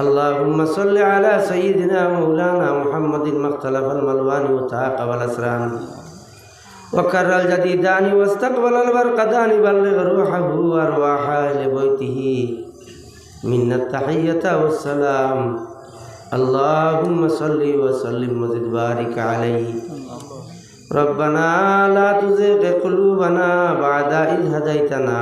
اللهم صل على سيدنا مولانا محمد ما اختلف الملوان وتعاقب الأسران وكر الجديدان واستقبل البرقدان بلغ روحه وأرواح أهل بيته منا التحية والسلام اللهم صل وسلم وزد بارك عليه ربنا لا تزغ قلوبنا بعد إذ هديتنا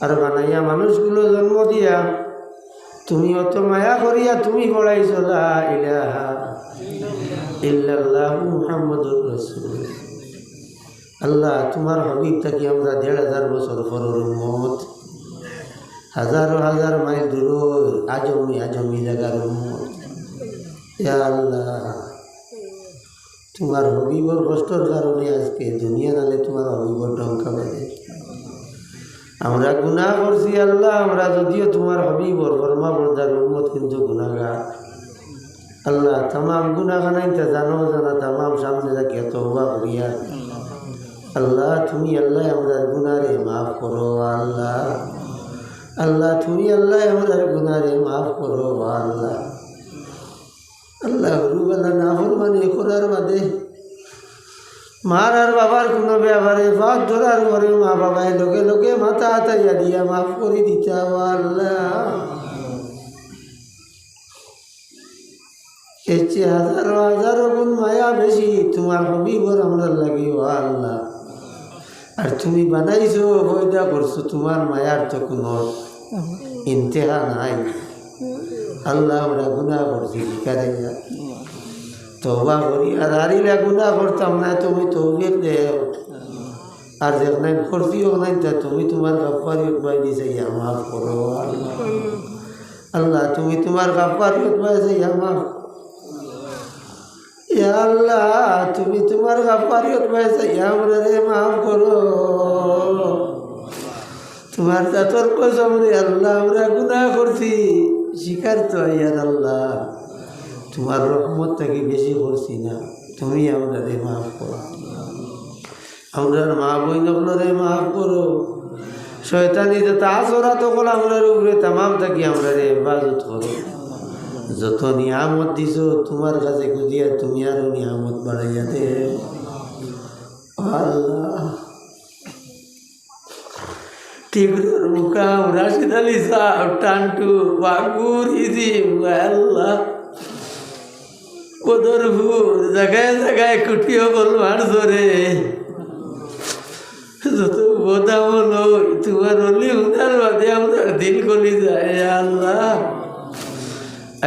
আর বানাইয়া মানুষগুলো জন্ম দিয়া তুমি অত মায়া করিয়া তুমি বড়াইছো লা ইলাহা ইল্লাল্লাহু আল্লাহ, তোমার হবিব থাকি আমরা দেড় হাজার বছর পরের উম্মত। হাজারো হাজার মাইল দূর, আজমি আজমি জায়গার উম্মত। আল্লাহ, তোমার হবিবর কষ্টর কারণে আজকে দুনিয়া নালে তোমার হবিবর আমরা গুনাহ করছি আল্লাহ, আমরা যদিও তোমার হবিবর ফরমা বর্দার উম্মত কিন্তু গুনাগার আল্লাহ, তামাম গুনাহ খানাইতে জানো, জানা, তামাম সামনে রাখিয়া তওবা করিয়া। আল্লাহ, তুমি আল্লাহ আমাদের গুনারে মাফ করো, আল্লাহ। আল্লাহ, তুমি আল্লাহ আমাদের গুনারে মাফ করো, আল্লাহ। আল্লাহ গুরুবেলা না মানে করার বাদে মার আর বাবার কোনো ব্যাপারে বাদ ধরার পরে মা বাবায় লোকে লোকে মাথা হাতাইয়া দিয়া মাফ করে দিতে আল্লাহ এর চেয়ে হাজারো হাজারো গুণ মায়া বেশি তোমার হবিবর আমরা লাগে ও আল্লাহ। আর তুমি বানাইছো বৈদা করছ তোমার মায়ার তো কোনো ইন্তেহা নাই। আল্লাহ আমরা গুণা করছি শিকারাইয়া তবা করি। আর হারিলে গুণা করতাম না, তুমি তৌফিক দেও। আর যেখানে করছিও নাই, তা তুমি তোমার গাপ্পারি উঠবাই দিছে মাফ করো। আল্লাহ, তুমি তোমার গাপ্পারি উঠবাই ইয়া মাফ। আল্লাহ, তুমি তোমার গাপ্পারি উঠবাই ইয়া আমরা রে মাফ করো। তোমার তাতর কসম আল্লাহ, আমরা গুণা করছি। স্বীকার তো আল্লাহ। তোমার রহমত থেকে বেশি করছি না। তুমি আমাদের মাফ করো। আমরার মা বইনগুলোরে মাফ করো। শয়তানি যে তা চড়া তখন আমরার উপরে তামাম থাকি আমরা রে হেফাজত করো। যত নিয়ামত দিছ, তোমার কাছে খুঁজিয়া তুমি আরও নিয়ামত বাড়াইয়া দে। আল্লাহ। টিগরের মুকাম রাশিদ আলী সাহ টান্টু বাগুর, ইজিম, আল্লাহ। কদরপুর জায়গায় জায়গায় কুটিও বল মারছো রে যত বোধা হলো তোমার অলি উনার বাদে আমার দিল গলি যায় আল্লাহ।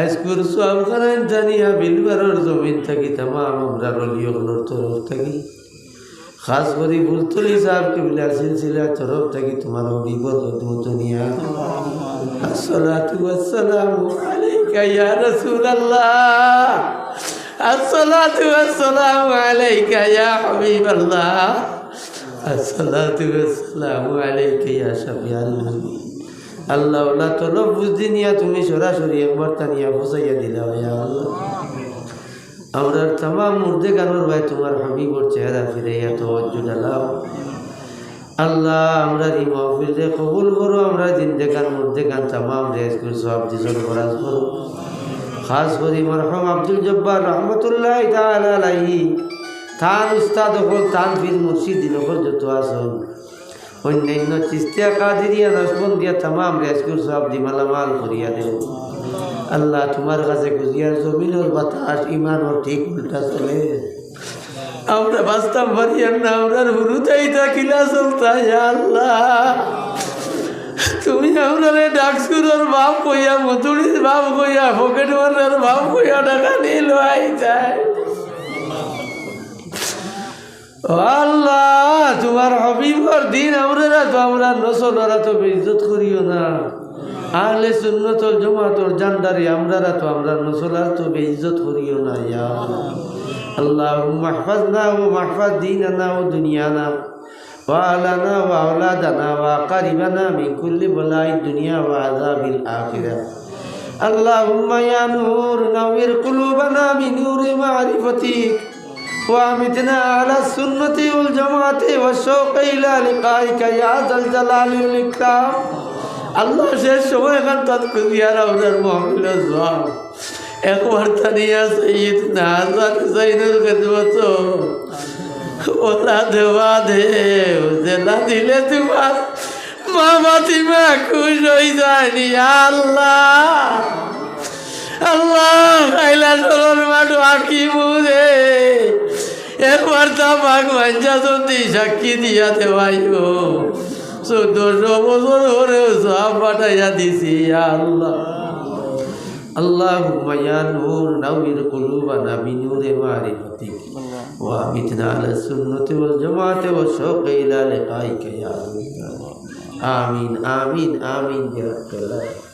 আজকুর সব কারণ জানিয়া বিলবারর জমিন থাকি, তামাম আমরা অলি হলোর তরফ থাকি। খাস করে বুলতলি সাহেব কিবলা সিলসিলা তরফ থাকি, তোমার বিপদ দুনিয়া আসসালাতু ওয়াসসালামু আলাইকা ইয়া রাসূলুল্লাহ। আসসালাতু ওয়াসসালামু আলাইকা ইয়া হাবিবাল্লাহ আসসালাতু ওয়াসসালামু আলাইকা ইয়া শাফিআল মুমিনিন আল্লাহ আল্লাহ তোলো বুঝদি নিয়া তুমি সরাসরি একবার তানিয়া বসাইয়া দিলা ইয়া আল্লাহ। আমরা তামাম মুর্দে গানোর ভাই তোমার হাবিবর চেহারা ফিরাইয়া তওয়াজ্জু ডালাও আল্লাহ, আমরা এই মহফিল কবুল করো, আমরা জিন্দে গান, মুর্দে গান তামাম রেস করে সব দিশর ফরাজ করো। খাস করি মরহম আব্দুল জব্বার রহমতুল্লাহ আলাইহি। থান উস্তাদ হল থান ফির মুর্শিদ হল যত আসন অন্যান্য চিস্তিয়া কাদিরিয়া নসবন্দিয়া তামাম রেসকুর সব দি মালামাল করিয়া দেব আল্লাহ তোমার কাছে খুঁজিয়ার জমিনের বাতাস ইমান ও ঠিক উল্টা চলে। আমরা বাস্তব পারিয়ার না, আমরা হুরুতাই থাকিলা চলতা আল্লাহ। তুমি আপনারে ডাকসুরের বাপ কইয়া মতুরির বাপ কইয়া পকেট মারের বাপ কইয়া টাকা নিয়ে লাই যায়। আল্লাহ, তোমার হবিবর দিন আমরা তো আমরা নসলরা তো ইজ্জত করিও না। আহলে সুন্নত জমাতর জান্ডারি আমরা তো আমরা নসলার তো ইজ্জত করিও না, ইয়া আল্লাহ। মাহফাজ না ও মাহফাজ দিন না ও দুনিয়া না। وأهلنا وأولادنا وأقاربنا من كل بلاء الدنيا وعذاب الآخرة اللهم يا نور نور قلوبنا بنور معرفتك وأمتنا على السنة والجماعة والشوق إلى لقائك يا ذا الجلال والإكرام আল্লাহ শেষ সময় এখান তৎকুদিয়ার আপনার মহমিল জবাব একবার তানিয়া সৈয়দ নাজার সৈনুর খেদমত ওলা দেওয়া দেব জেলা দিলে তোমার মামা তিমা খুশ হয়ে যায়নি আল্লাহ। আল্লাহ খাইলা চলন মাঠু আটকি মুরে একবার তা বাঘ মাঞ্জা সন্ধি সাক্ষী দিয়া দেওয়াইও চোদ্দশো বছর ধরে সব পাঠাইয়া দিছি, আল্লাহ। اللهم يا نور نور قلوبنا بنور معرفتك. وامتنا على السنة والجماعة والشوق إلى لقائك يا رب آمين آمين آمين يا رب العالمين.